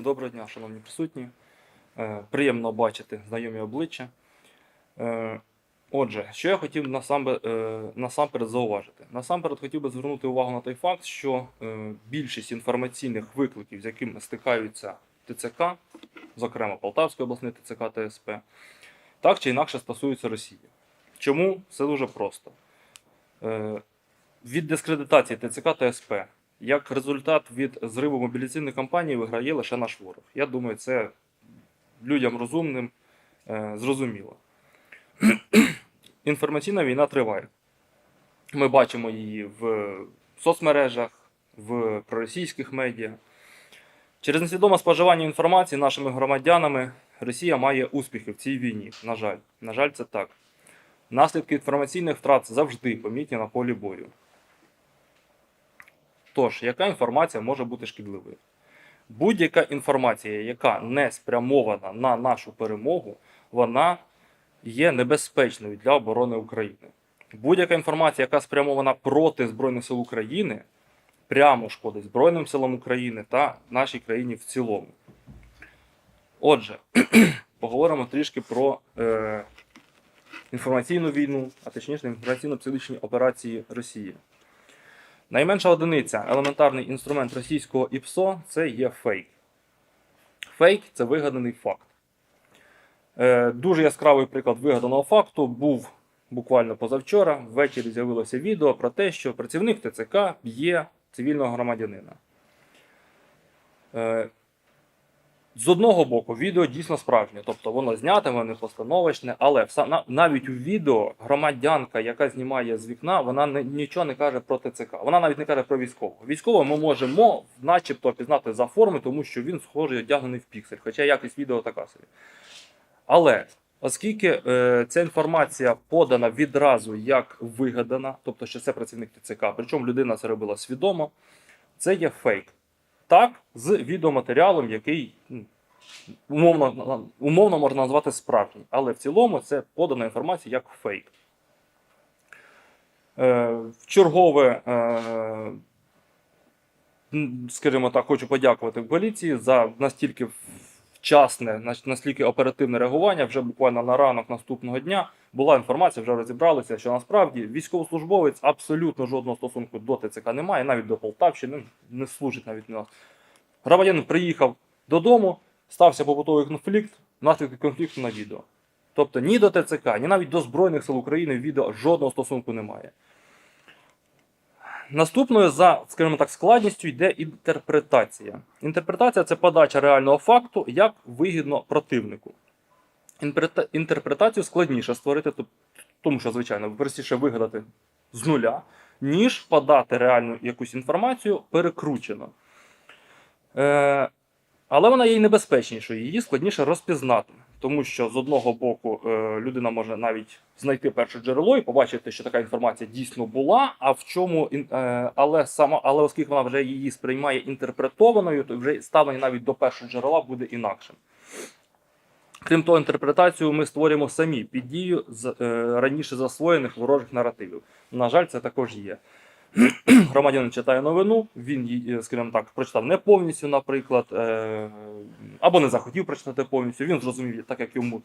Доброго дня, шановні присутні. Е, Приємно бачити знайомі обличчя. Е, Отже, що я хотів е, насамперед зауважити? Насамперед хотів би звернути увагу на той факт, що більшість інформаційних викликів, з якими стикаються ТЦК, зокрема Полтавської обласної ТЦК ТСП, так чи інакше стосуються Росії. Чому? Все дуже просто. Від дискредитації ТЦК ТСП як результат від зриву мобілізаційної кампанії виграє лише наш ворог. Я думаю, це людям розумним е, зрозуміло. Інформаційна війна триває. Ми бачимо її в соцмережах, в проросійських медіа. Через несвідоме споживання інформації нашими громадянами Росія має успіхи в цій війні. На жаль, на жаль, це так. Наслідки інформаційних втрат завжди помітні на полі бою. Тож, яка інформація може бути шкідливою? Будь-яка інформація, яка не спрямована на нашу перемогу, вона є небезпечною для оборони України. Будь-яка інформація, яка спрямована проти Збройних сил України, прямо шкодить Збройним силам України та нашій країні в цілому. Отже, поговоримо трішки про е, інформаційну війну, а точніше інформаційно-психологічні операції Росії. Найменша одиниця, елементарний інструмент російського ІПСО це є фейк. Фейк це вигаданий факт. Е, дуже яскравий приклад вигаданого факту був буквально позавчора. Ввечері з'явилося відео про те, що працівник ТЦК б'є цивільного громадянина. Е, з одного боку, відео дійсно справжнє, тобто воно зняте, воно не постановочне, але навіть у відео громадянка, яка знімає з вікна, вона нічого не каже про ТЦК. Вона навіть не каже про військового. Військового ми можемо начебто пізнати за форми, тому що він схожий одягнений в піксель, хоча якість відео така собі. Але оскільки е, ця інформація подана відразу як вигадана, тобто що це працівник ТЦК, причому людина це робила свідомо, це є фейк. Так, з відеоматеріалом, який умовно, умовно можна назвати справжній, але в цілому це подана інформація як фейк. Е, в чергове, е, скажімо так, хочу подякувати поліції за настільки вчасне, настільки оперативне реагування. Вже буквально на ранок наступного дня була інформація, вже розібралися, що насправді військовослужбовець абсолютно жодного стосунку до ТЦК не має, навіть до Полтавщини, не служить навіть на нас. Громадянин приїхав додому, стався побутовий конфлікт, наслідки конфлікту на відео. Тобто ні до ТЦК, ні навіть до Збройних сил України відео жодного стосунку немає. Наступною за, скажімо так, складністю йде інтерпретація. Інтерпретація це подача реального факту як вигідно противнику. Інтерпрета- Інтерпретацію складніше створити, тому що, звичайно, простіше вигадати з нуля, ніж подати реальну якусь інформацію перекручено. Е, але вона є й небезпечнішою, її складніше розпізнати. Тому що з одного боку е, людина може навіть знайти перше джерело і побачити, що така інформація дійсно була. А в чому е, але сама, але оскільки вона вже її сприймає інтерпретованою, то вже ставлення навіть до першого джерела буде інакшим. Крім того, інтерпретацію ми створюємо самі під дію з е, раніше засвоєних ворожих наративів. На жаль, це також є. Громадянин читає новину, він її, е, скажімо так, прочитав не повністю, наприклад, е, або не захотів прочитати повністю. Він зрозумів, так як йому,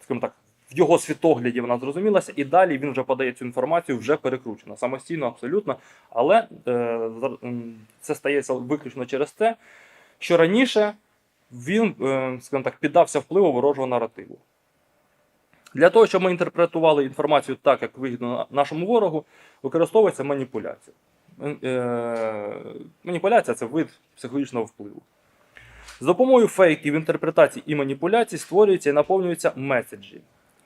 скажімо так, в його світогляді вона зрозумілася, і далі він вже подає цю інформацію вже перекручено, самостійно, абсолютно. Але це стається виключно через те, що раніше він, е, скажімо так, піддався впливу ворожого наративу. Для того, щоб ми інтерпретували інформацію так, як вигідно нашому ворогу, використовується маніпуляція. Е, Маніпуляція це вид психологічного впливу. З допомогою фейків, інтерпретацій і маніпуляцій створюються і наповнюються меседжі.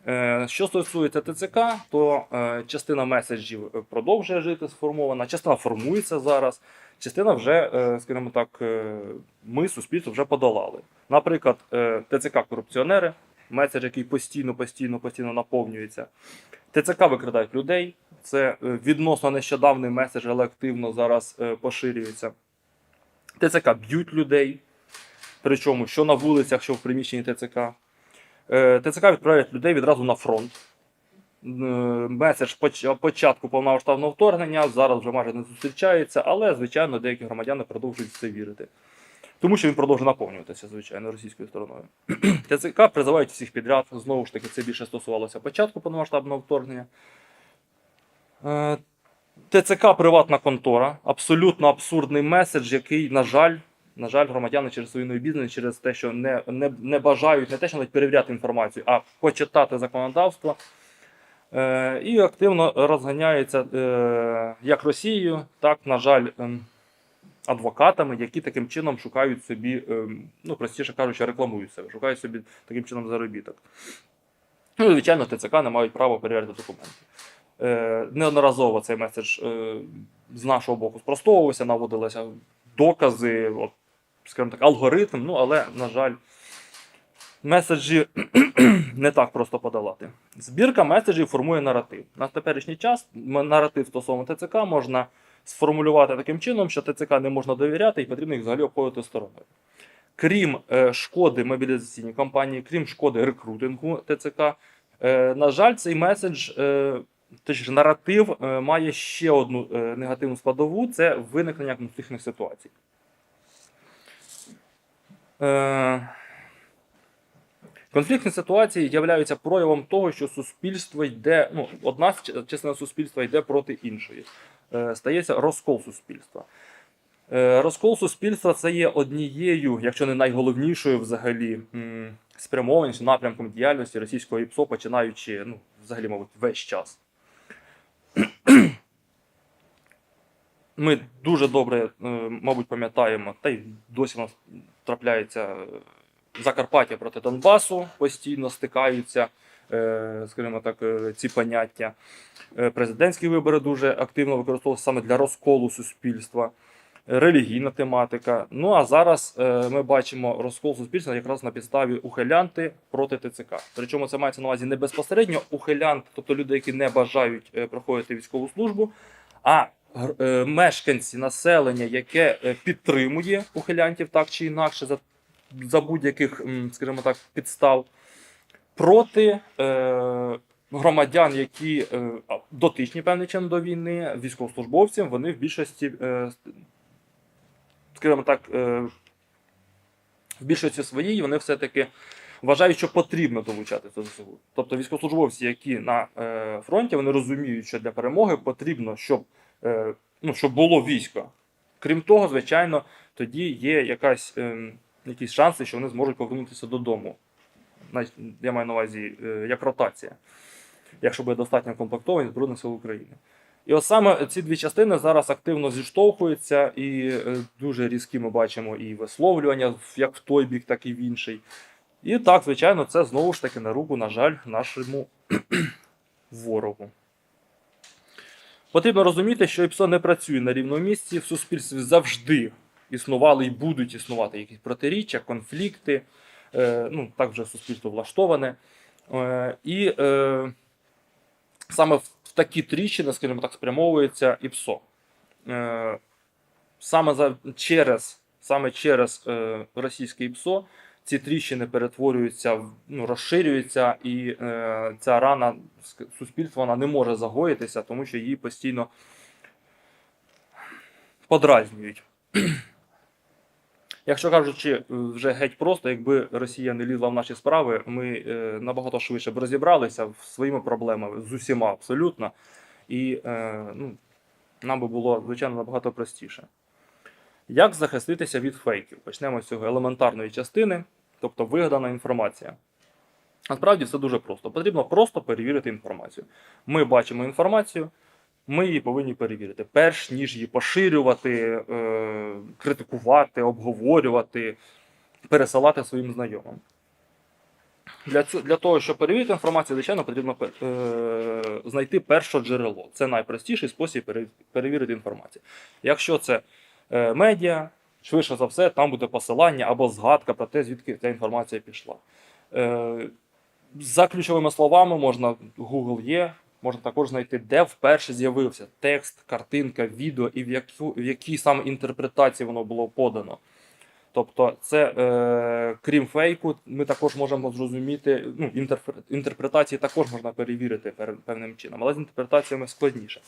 Е, Що стосується ТЦК, то е, частина меседжів продовжує жити сформована, частина формується зараз, частина вже, е, скажімо так, ми суспільство вже подолали. Наприклад, е, ТЦК корупціонери, меседж, який постійно, постійно, постійно наповнюється. ТЦК викрадають людей. Це відносно нещодавний меседж, але активно зараз поширюється. ТЦК б'ють людей. Причому що на вулицях, що в приміщенні ТЦК. Е, ТЦК відправляють людей відразу на фронт. Е, Меседж початку повномасштабного вторгнення зараз вже майже не зустрічається, але, звичайно, деякі громадяни продовжують в це вірити. Тому що він продовжує наповнюватися, звичайно, російською стороною. ТЦК призивають всіх підряд. Знову ж таки, це більше стосувалося початку повномасштабного вторгнення. Е, ТЦК приватна контора, абсолютно абсурдний меседж, який, на жаль, на жаль, громадяни через свою невідданість, через те, що не, не, не бажають не те, що навіть перевіряти інформацію, а почитати законодавство. Е, і активно розганяється е, як Росією, так, на жаль, ем, адвокатами, які таким чином шукають собі, ем, ну, простіше кажучи, рекламують себе, шукають собі таким чином заробіток. Ну, звичайно, ТЦК не мають права перевіряти документи. Е, неодноразово цей меседж е, з нашого боку спростовувався, наводилися докази, от, скажімо так, алгоритм, ну, але, на жаль, меседжі не так просто подолати. Збірка меседжів формує наратив. На теперішній час наратив стосовно ТЦК можна сформулювати таким чином, що ТЦК не можна довіряти і потрібно їх взагалі обходити стороною. Крім е, шкоди мобілізаційній кампанії, крім шкоди рекрутингу ТЦК, е, на жаль, цей меседж, е, точніше, наратив має ще одну негативну складову це виникнення конфліктних ситуацій. Е, Конфліктні ситуації являються проявом того, що суспільство йде, ну, одна частина суспільства йде проти іншої. Е, Стається розкол суспільства. Е, Розкол суспільства це є однією, якщо не найголовнішою взагалі спрямованістю, напрямком діяльності російського ІПСО, починаючи, ну, взагалі, мабуть, весь час. Ми дуже добре, мабуть, пам'ятаємо, та й досі нас трапляється е, Закарпаття проти Донбасу, постійно стикаються, е, скажімо так, е, ці поняття. Президентські вибори дуже активно використовувалися саме для розколу суспільства, релігійна тематика. Ну а зараз ми бачимо розкол суспільства якраз на підставі ухилянти проти ТЦК. Причому це мається на увазі не безпосередньо ухилянти, тобто люди, які не бажають проходити військову службу, а мешканці населення, яке е, підтримує ухилянтів так чи інакше за, за будь-яких, скажімо так, підстав, проти е, громадян, які е, дотичні певним чином до війни, військовослужбовців, вони в більшості, е, скажімо так, е, в більшості своїй вони все-таки вважають, що потрібно долучати до ЗСУ. Тобто військовослужбовці, які на е, фронті, вони розуміють, що для перемоги потрібно, щоб, е, ну, щоб було військо. Крім того, звичайно, тоді є якась, е, якісь шанси, що вони зможуть повернутися додому. Я маю на увазі е, як ротація, якщо буде достатньо комплектовані Збройних сил України. І от саме ці дві частини зараз активно зіштовхуються, і е, дуже різкі ми бачимо і висловлювання, як в той бік, так і в інший. І так, звичайно, це знову ж таки на руку, на жаль, нашому ворогу. Потрібно розуміти, що ІПСО не працює на рівному місці. В суспільстві завжди існували і будуть існувати якісь протиріччя, конфлікти. Е, ну, так вже суспільство влаштоване. Е, і е, саме в, такі тріщини, скажімо так, спрямовується ІПСО. Саме за, через, саме через російське ІПСО ці тріщини перетворюються, ну, розширюються, і е, ця рана суспільства вона не може загоїтися, тому що її постійно подразнюють. Якщо кажучи, е, вже геть просто, якби Росія не лізла в наші справи, ми е, набагато швидше б розібралися своїми проблемами з усіма абсолютно, і е, ну, нам би було, звичайно, набагато простіше. Як захиститися від фейків? Почнемо з цього елементарної частини, тобто вигадана інформація. Насправді все дуже просто. Потрібно просто перевірити інформацію. Ми бачимо інформацію, ми її повинні перевірити, перш ніж її поширювати, е, критикувати, обговорювати, пересилати своїм знайомим. Для, цю, для того, щоб перевірити інформацію, звичайно, потрібно е, знайти перше джерело. Це найпростіший спосіб перевірити інформацію. Якщо це медіа, швидше за все, там буде посилання або згадка про те, звідки ця інформація пішла. Е, за ключовими словами можна Google є, можна також знайти, де вперше з'явився текст, картинка, відео і в, яку, в якій саме інтерпретації воно було подано. Тобто, це е, крім фейку, ми також можемо зрозуміти, ну, інтерпретації також можна перевірити певним чином, але з інтерпретаціями складніше.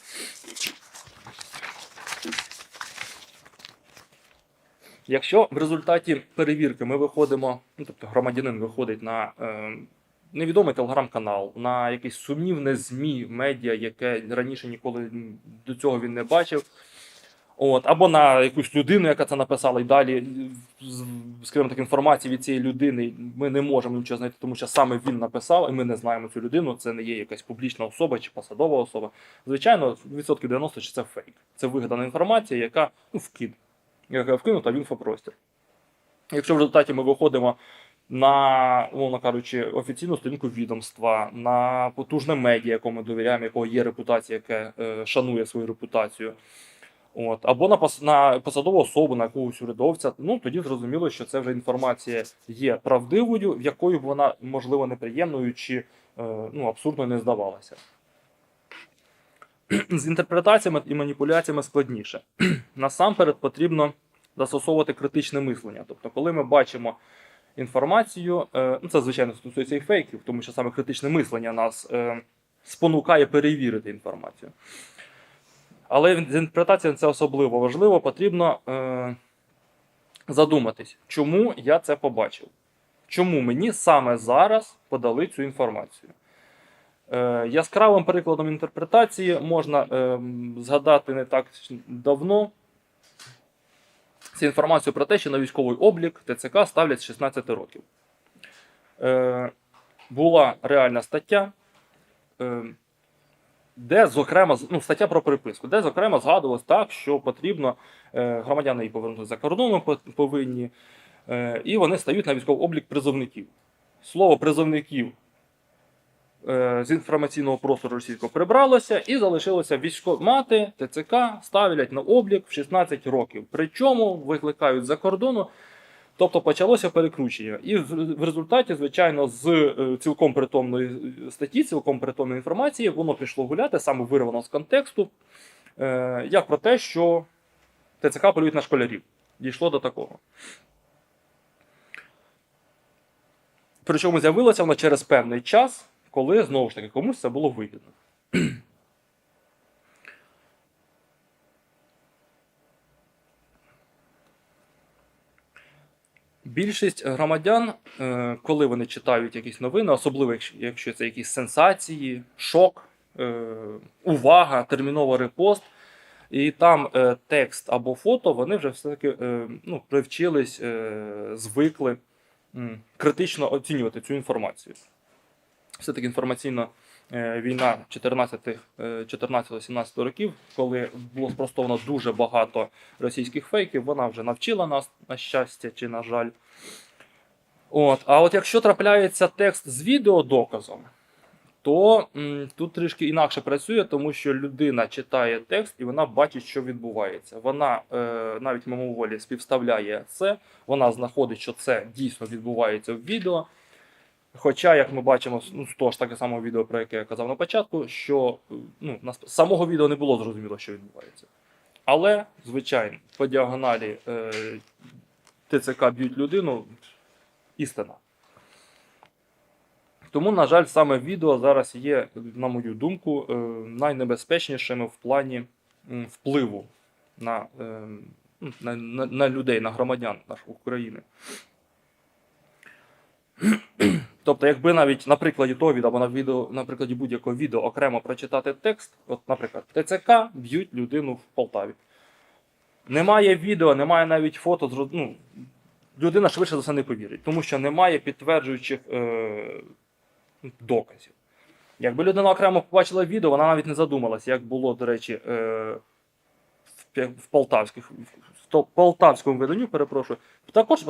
Якщо в результаті перевірки ми виходимо, ну тобто громадянин виходить на е, невідомий телеграм-канал, на якесь сумнівне ЗМІ, медіа, яке раніше ніколи до цього він не бачив. От, або на якусь людину, яка це написала, і далі, скажімо так, інформації від цієї людини ми не можемо нічого знайти, тому що саме він написав, і ми не знаємо цю людину. Це не є якась публічна особа чи посадова особа. Звичайно, відсотків 90 що це фейк. Це вигадана інформація, яка ну, вкид, вкинута в інфопростір. Якщо в результаті ми виходимо на, умовно кажучи, офіційну сторінку відомства, на потужне медіа, якому ми довіряємо, якого є репутація, яке е, шанує свою репутацію. От, або на, на посадову особу, на якогось урядовця, ну тоді зрозуміло, що це вже інформація є правдивою, в якою б вона, можливо, неприємною чи е, ну, абсурдно не здавалася. З інтерпретаціями і маніпуляціями складніше. Насамперед потрібно застосовувати критичне мислення. Тобто, коли ми бачимо інформацію, е, ну це звичайно стосується і фейків, тому що саме критичне мислення нас е, спонукає перевірити інформацію. Але з інтерпретацією це особливо важливо, потрібно е, задуматись, чому я це побачив. Чому мені саме зараз подали цю інформацію? Е, яскравим прикладом інтерпретації можна е, згадати не так давно це інформацію про те, що на військовий облік ТЦК ставлять з 16 років. Е, була реальна стаття. Е, де, зокрема, ну, стаття про переписку, де, зокрема, згадувалось так, що потрібно е, громадяни її повернути за кордоном повинні, і вони стають на військовий облік призовників. Слово призовників з інформаційного простору російського прибралося і залишилося військомати ТЦК ставлять на облік в 16 років. Причому викликають за кордону. Тобто почалося перекручення. І в результаті, звичайно, з е, цілком притомної е, статті, цілком притомної інформації, воно пішло гуляти, саме вирвано з контексту, е, як про те, що ТЦК полюють на школярів. Дійшло до такого. Причому з'явилося воно через певний час, коли знову ж таки комусь це було вигідно. Більшість громадян, е, коли вони читають якісь новини, особливо якщо- це якісь сенсації, шок, е, увага, терміновий репост, і там е, текст або фото, вони вже все-таки ну, привчились, звикли критично оцінювати цю інформацію. Все-таки інформаційна е, війна 14-17 років, коли було спростовано дуже багато російських фейків, вона вже навчила нас, на щастя чи на жаль. От. А от якщо трапляється текст з відеодоказом, то м, тут трішки інакше працює, тому що людина читає текст і вона бачить, що відбувається. Вона е, навіть мимоволі співставляє це, вона знаходить, що це дійсно відбувається в відео. Хоча, як ми бачимо, ну, з того ж таки самого відео, про яке я казав на початку, що ну, нас- самого відео не було зрозуміло, що відбувається. Але, звичайно, по діагоналі е, ТЦК б'ють людину істина. Тому, на жаль, саме відео зараз є, на мою думку, е, найнебезпечнішими в плані м, впливу на, е, ну, на, на, на людей, на громадян нашої України. Тобто, якби навіть на прикладі того або на, відео, на прикладі будь-якого відео окремо прочитати текст, от, наприклад, ТЦК б'ють людину в Полтаві. Немає відео, немає навіть фото, ну, людина швидше за все не повірить, тому що немає підтверджуючих е, доказів. Якби людина окремо побачила відео, вона навіть не задумалася, як було, до речі, е, в, полтавських, полтавському виданню, перепрошую. Також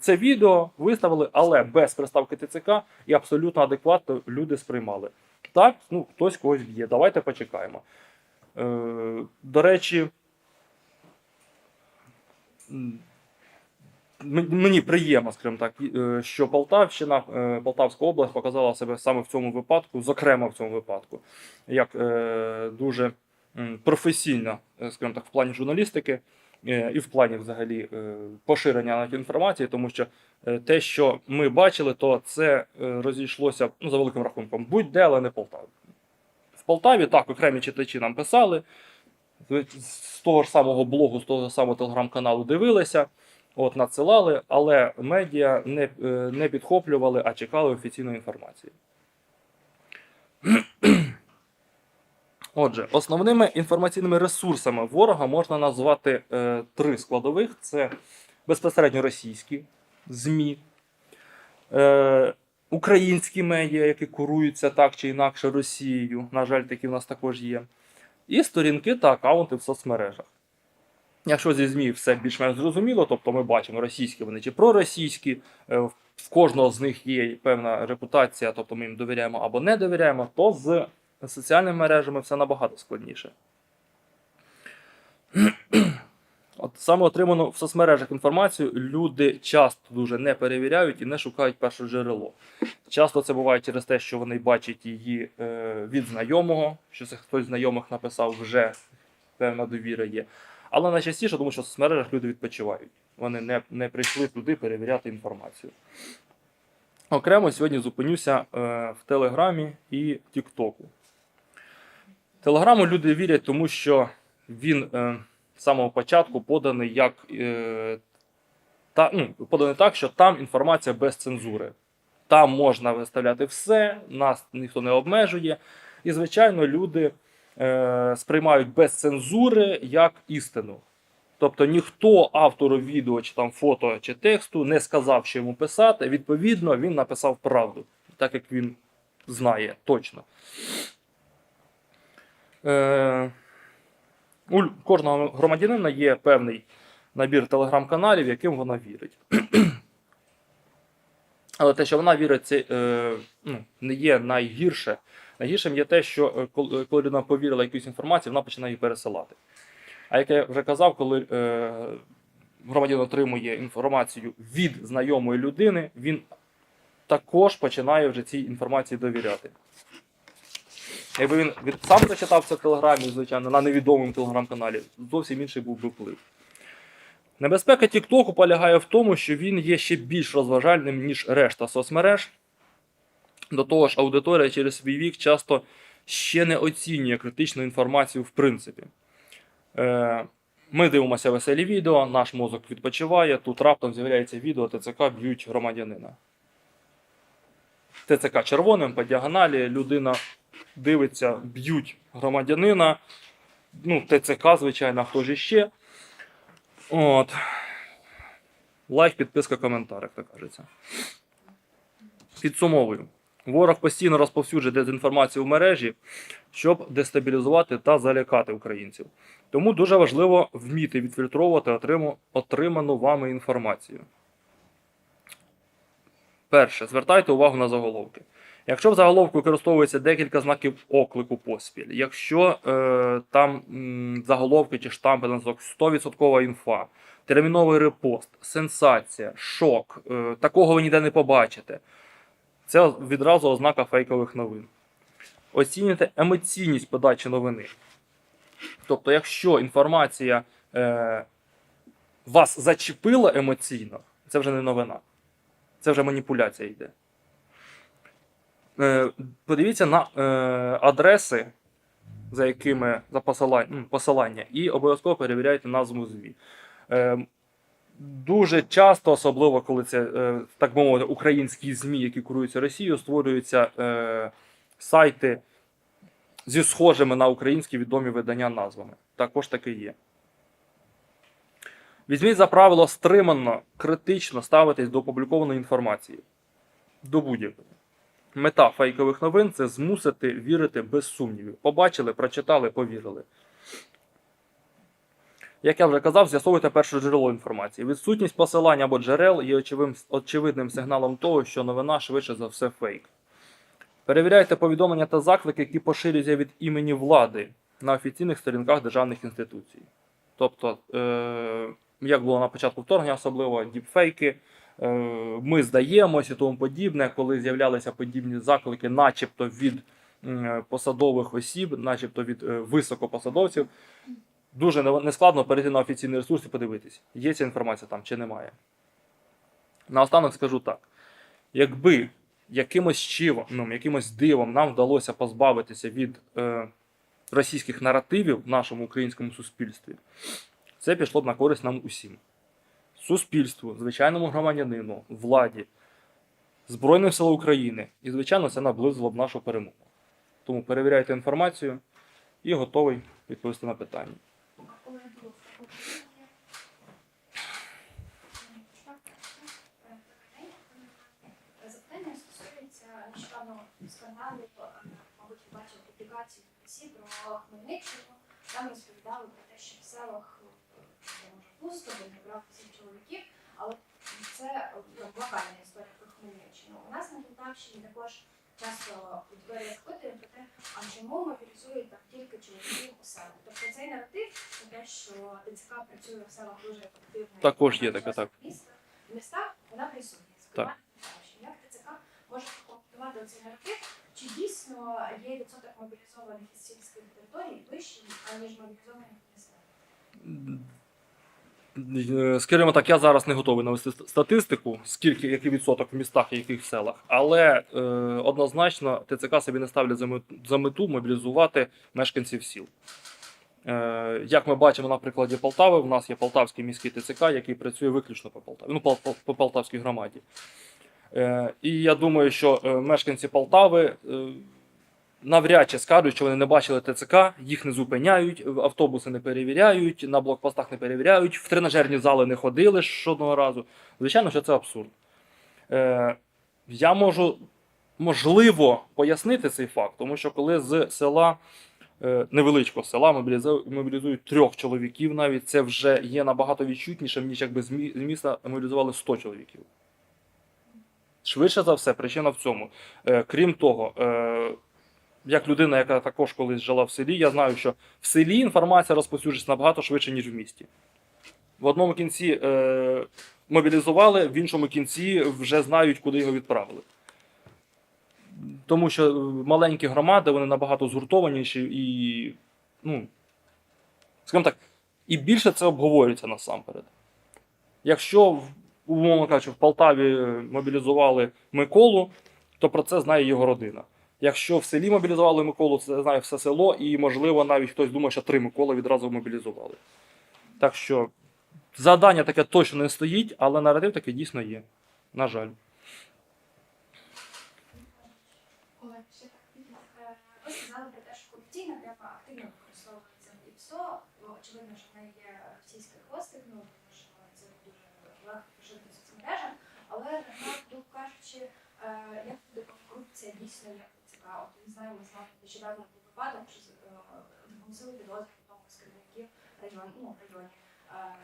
це відео виставили, але без приставки ТЦК і абсолютно адекватно люди сприймали. Так, ну, хтось когось б'є. Давайте почекаємо. Е, до речі, мені приємно, скажімо так, е, що Полтавщина, е, Полтавська область показала себе саме в цьому випадку, зокрема в цьому випадку, як е, дуже професійна, скажімо так, в плані журналістики е, і в плані взагалі е, поширення інформації, тому що е, те, що ми бачили, то це е, розійшлося ну, за великим рахунком будь-де, але не Полтаві. В Полтаві так окремі читачі нам писали. з того ж самого блогу, з того ж самого телеграм-каналу дивилися, от, надсилали, але медіа не, е, не підхоплювали, а чекали офіційної інформації. Отже, основними інформаційними ресурсами ворога можна назвати е, три складових: це безпосередньо російські ЗМІ, е, українські медіа, які куруються так чи інакше Росією. На жаль, такі в нас також є. І сторінки та аккаунти в соцмережах. Якщо зі ЗМІ все більш-менш зрозуміло, тобто ми бачимо російські вони чи проросійські, е, в в кожного з них є певна репутація, тобто ми їм довіряємо або не довіряємо, то з соціальними мережами все набагато складніше. От саме отриману в соцмережах інформацію люди часто дуже не перевіряють і не шукають перше джерело. Часто це буває через те, що вони бачать її е, від знайомого, що це хтось з знайомих написав, вже певна довіра є. Але найчастіше, тому що в соцмережах люди відпочивають. Вони не, не прийшли туди перевіряти інформацію. Окремо сьогодні зупинюся е, в Телеграмі і Тіктоку. Телеграму люди вірять, тому що він е, з самого початку поданий як е, та, ну, поданий так, що там інформація без цензури. Там можна виставляти все, нас ніхто не обмежує. І, звичайно, люди е, сприймають без цензури як істину. Тобто ніхто автору відео, чи там фото, чи тексту не сказав, що йому писати. Відповідно, він написав правду, так як він знає точно. Е, у кожного громадянина є певний набір телеграм-каналів, яким вона вірить. Але те, що вона вірить, це е, ну, не є найгірше. Найгіршим є те, що е, коли людина повірила якусь інформацію, вона починає її пересилати. А як я вже казав, коли е, громадянин отримує інформацію від знайомої людини, він також починає вже цій інформації довіряти. Якби він від, сам прочитав це в Телеграмі, звичайно, на невідомому телеграм-каналі, зовсім інший був би вплив. Небезпека Тіктоку полягає в тому, що він є ще більш розважальним, ніж решта соцмереж. До того ж, аудиторія через свій вік часто ще не оцінює критичну інформацію в принципі. Е, Ми дивимося веселі відео, наш мозок відпочиває, тут раптом з'являється відео ТЦК б'ють громадянина. ТЦК червоним по діагоналі людина дивиться, б'ють громадянина. Ну, ТЦК, звичайно, хто ж іще. От. Лайк, підписка, коментар, як то кажеться. Підсумовую. Ворог постійно розповсюджує дезінформацію в мережі, щоб дестабілізувати та залякати українців. Тому дуже важливо вміти відфільтровувати отриману вами інформацію. Перше, звертайте увагу на заголовки. Якщо в заголовку використовується декілька знаків оклику поспіль, якщо е, там м, заголовки чи штампи на 100% інфа, терміновий репост, сенсація, шок, е, такого ви ніде не побачите. Це відразу ознака фейкових новин. Оцінюйте емоційність подачі новини. Тобто, якщо інформація е, вас зачепила емоційно, це вже не новина. Це вже маніпуляція йде. Е, подивіться на е, адреси, за якими за посилання, і обов'язково перевіряйте назву ЗМІ. Е, Дуже часто, особливо коли це, так би мовити, українські ЗМІ, які куруються Росією, створюються сайти зі схожими на українські відомі видання назвами. Також таке є. Візьміть за правило стримано, критично ставитись до опублікованої інформації. До будь-якої. Мета фейкових новин це змусити вірити без сумнівів. Побачили, прочитали, повірили. Як я вже казав, з'ясовуйте перше джерело інформації. Відсутність посилань або джерел є очевидним, сигналом того, що новина швидше за все фейк. Перевіряйте повідомлення та заклики, які поширюються від імені влади на офіційних сторінках державних інституцій. Тобто, е, як було на початку вторгнення, особливо діпфейки, ми здаємося і тому подібне, коли з'являлися подібні заклики, начебто від посадових осіб, начебто від е, високопосадовців. Дуже не- нескладно перейти на офіційний ресурс і подивитись, є ця інформація там чи немає. Наостанок скажу так: якби якимось чином, якимось дивом нам вдалося позбавитися від е, російських наративів в нашому українському суспільстві, це пішло б на користь нам усім. Суспільству, звичайному громадянину, владі, Збройних сил України. І, звичайно, це наблизило б нашу перемогу. Тому перевіряйте інформацію і готовий відповісти на питання. Запитання стосується нещодавно скандалів, е, мабуть, ви бачили публікацію в ББС про Хмельниччину. Там розповідали про те, що в селах пусто, де не брав чоловіків, але це ну, локальна історія про Хмельниччину. У нас на Полтавщині також часто аудиторія запитує про те, а чому мобілізують там тільки чоловіків у селах. Тобто цей наратив про те, що ТЦК працює в селах дуже ефективно. Також є і таке, так. в містах, в містах вона присутня. Зокрема. Як ТЦК може прокоментувати цей наратив? Чи дійсно є відсоток мобілізованих із сільських територій вищий, аніж мобілізованих містах? Е, Скажімо так, я зараз не готовий навести статистику, скільки який відсоток в містах і яких селах, але е, однозначно ТЦК собі не ставлять за мету, за мету мобілізувати мешканців сіл. Е, як ми бачимо на прикладі Полтави, в нас є Полтавський міський ТЦК, який працює виключно по Полтаві, ну, по, по, по Полтавській громаді. Е, і я думаю, що е, мешканці Полтави е, навряд чи скажуть, що вони не бачили ТЦК, їх не зупиняють, автобуси не перевіряють, на блокпостах не перевіряють, в тренажерні зали не ходили жодного разу. Звичайно, що це абсурд. Е, я можу, можливо, пояснити цей факт, тому що коли з села. е, Невеличкого села мобілізують трьох чоловіків навіть це вже є набагато відчутнішим, ніж якби з міста мобілізували 100 чоловіків. Швидше за все, причина в цьому. Е, Крім того, е, як людина, яка також колись жила в селі, я знаю, що в селі інформація розповсюджується набагато швидше, ніж в місті. В одному кінці е, мобілізували, в іншому кінці вже знають, куди його відправили. Тому що маленькі громади вони набагато згуртованіші і, ну, скажімо так, і більше це обговорюється насамперед. Якщо, умовно кажучи, в Полтаві мобілізували Миколу, то про це знає його родина. Якщо в селі мобілізували Миколу, це знає все село, і, можливо, навіть хтось думає, що три Миколи відразу мобілізували. Так що завдання таке точно не стоїть, але наратив таки дійсно є. На жаль. Е, ви сказали про те, що корупційна тема активно використовується в ІПСО. Очевидно, що в неї є російський хвостик, ну тому що це дуже легко поширити в соцмережах. Але на кажучи, е, як корупція дійсно цікаво. От ми знаємо, вами нещодавно був випадок, що е, допомогли підозрі одному з керівників району, ну, в районі, е,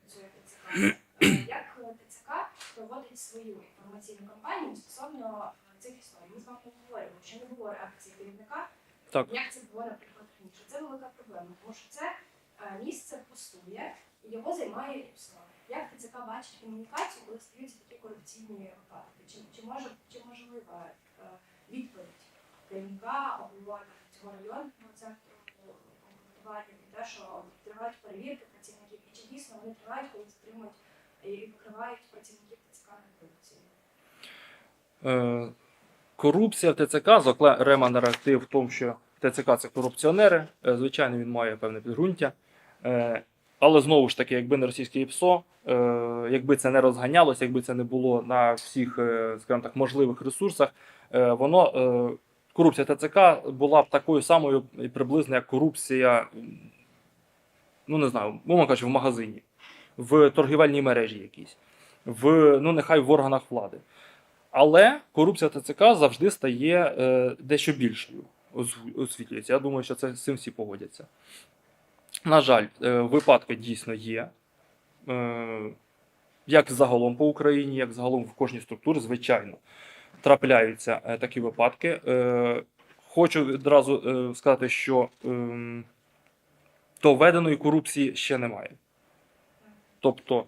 працює ТЦК. Е, Як ТЦК проводить свою інформаційну кампанію стосовно е, цих історій? Ми з вами говоримо, що не було реакції керівника, Так. як це було, наприклад, раніше. Це велика проблема, тому що це е, місце пустує і його займає ІПСО. Як ТЦК бачить комунікацію, коли стаються такі корупційні випадки? Чи, чи, може, чи можлива е, відповідь керівника або цього районного центру комплектування від те, що тривають перевірки працівників, і чи дійсно вони тривають, коли затримують і покривають працівників ТЦК на корупцію? Е, корупція в ТЦК, зокрема наратив в тому, що ТЦК це корупціонери. Е, звичайно, він має певне підґрунтя. Е, але знову ж таки, якби не російське ІПСО, е, якби це не розганялося, якби це не було на всіх, е, скажімо так, можливих ресурсах, е, воно е, корупція ТЦК була б такою самою і приблизно як корупція, ну не знаю, мовно кажучи, в магазині, в торгівельній мережі якійсь, в ну нехай в органах влади. Але корупція ТЦК завжди стає е, дещо більшою, освітлюється. Я думаю, що це з цим всі погодяться. На жаль, е, випадки дійсно є. Е, як загалом по Україні, як загалом в кожній структурі, звичайно, трапляються е, такі випадки. Е, хочу відразу е, сказати, що доведеної корупції ще немає. Тобто,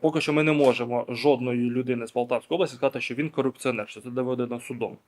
Поки що ми не можемо жодної людини з Полтавської області сказати, що він корупціонер, що це доведено судом.